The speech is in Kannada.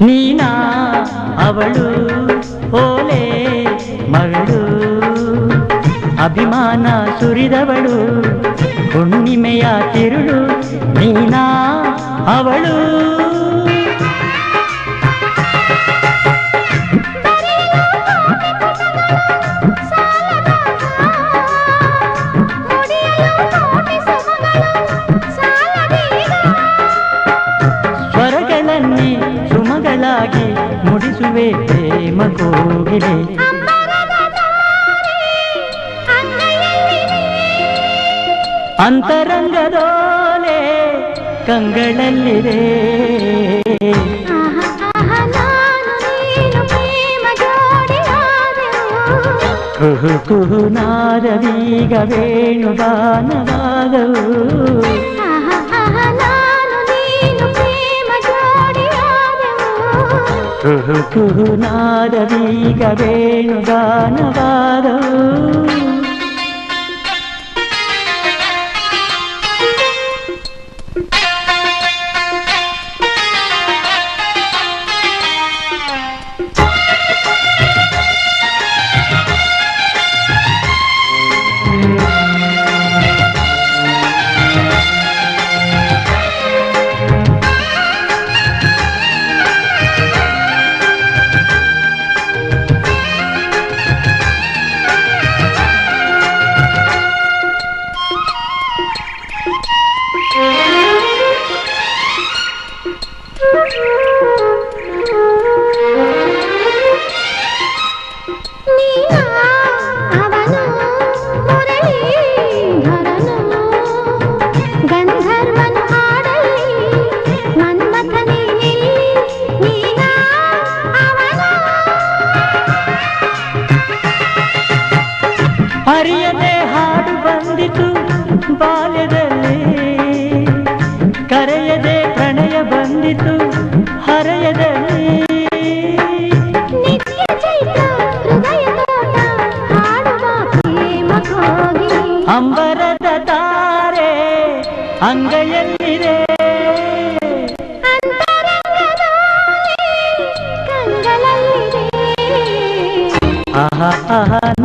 ನೀನಾ ಅವಳು ಓಲೆ ಮಗಳು ಅಭಿಮಾನ ಸುರಿದವಳು ಹುಣ್ಣಿಮೆಯ ತಿರುಳು ನೀನಾ ಅವಳು ಮುಡಿಸುವೆ ಪ್ರೇಮ ಕೋಗಿಲೆ ಅಂತರಂಗದೋಲೆ ಕಂಗಳಲ್ಲಿದೆ. ಕುಹು ಕುಹು ನಾದವೀಗ ವೇಣುಗಾನವಾದವು ಕುಹು ಕುಹು ನಾದವೀಗ ವೇಣುಗಾನವಾದವು ಅರಿಯದೆ ಹಾಡು ಬಂದಿತು ಬಾಲ್ಯದಲ್ಲಿ. ಕರೆಯದೆ ಪ್ರಣಯ ಬಂದಿತು ಹರೆಯದಲ್ಲಿ. ಅಂಬರದ ತಾರೆ ಅಂಗೈಯಲ್ಲಿದೆ. ಆಹಾ ಆಹಾ